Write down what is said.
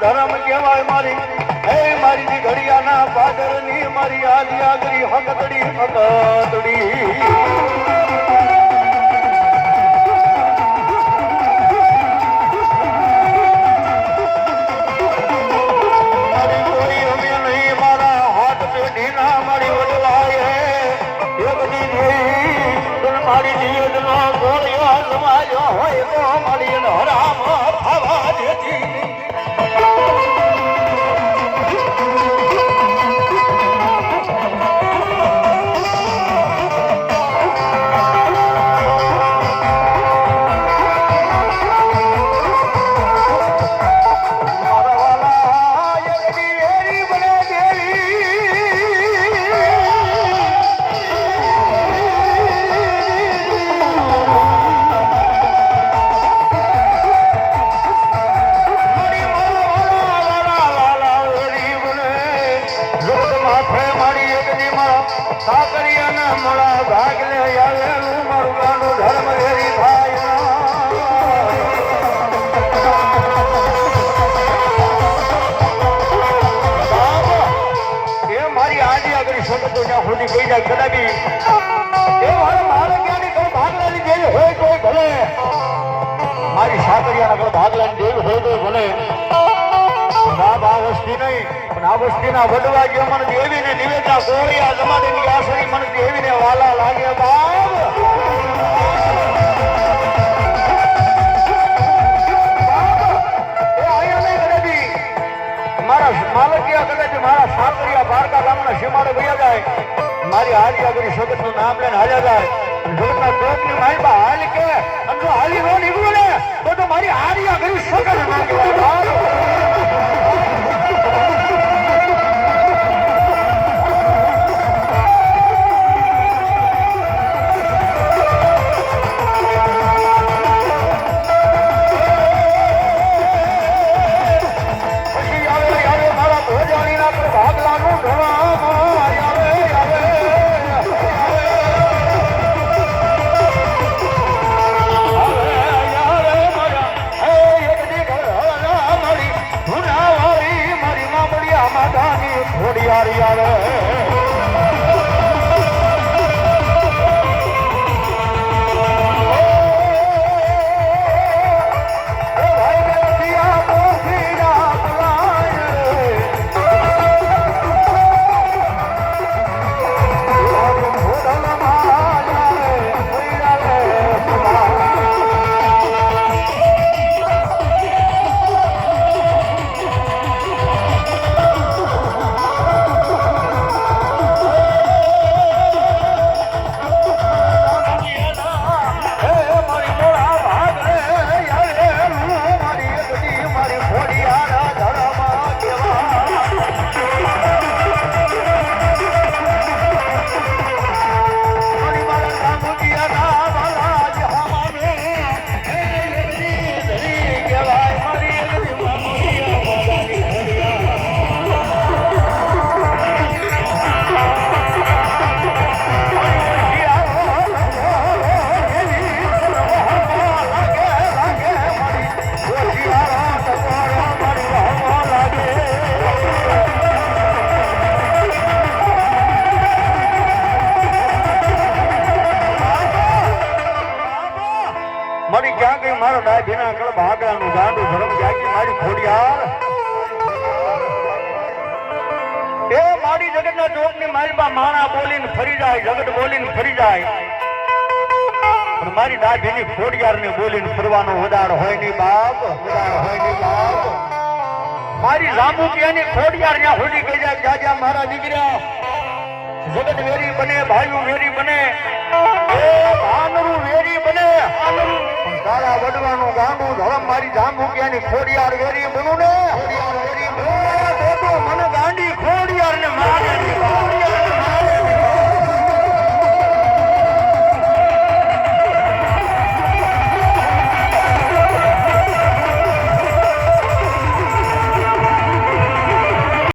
ધરમ કહેવાય મારી. હે મારી ઘડિયાના પાદરની મારી આલિયા હકતડી હકતડી મારી કોઈ અમે નહીં, મારા હાથ પેઢીના મારી વડવાય હે એકની દેવી તન મારી જીવનો ગોળ્યો સમાયો હોય તો મારી હરામ આગળ શબ્દો ત્યાં સુધી કોઈ જાય કદાપી. એ મારે ક્યાંની કોઈ ભાગલાની જેવી હોય તો ભલે. મારી સાકરિયાના કોઈ ભાગલાની જેવી હોય તો ભલે. બાપ આ વસ્તી નહીં, પણ આ વસ્તીના વડવા જે મને દેવીને નિવેદના આ જમાડીની આસરી મને દેવીને વાલા લાગે બાપ. સીમાડે ગયા જાય. મારી હારી આગળ સગતનું નામ લઈને હાલ્યા જાય. જગતના ટોપની માલમાં હાલ કે અને હાલી નો નીકળું ને. તો મારી હારી આગળ સગત யார் யாரோ ભીના કળ ભાગલાનું ગાંડું ધરમ ગઈ મારી ખોડિયાર. એ મારી જગતના ચોકની માલમાં માણા બોલીને ફરી જાય, જગત બોલીને ફરી જાય. પણ મારી ડાય ભીની ખોડિયાર ને બોલીને ફરવાનો વધાર હોય નહીં બાપ વધાર હોય નહીં બાપ. મારી જાંબુકિયાની ખોડિયાર ત્યાં હોડી ગઈ જાય જ્યાં મારા દીકરા, જગત વેરી બને, ભાઈઓ વેરી બને, એ ભાનરું વેરી બને. પણ તારા વડવાનું ગામું ધરમ મારી જાંબુ ક્યાંની ખોડિયાર વેરી બનું ને. ખોડિયાર વેરી મને ગાંડી ખોડિયાર ને મારે.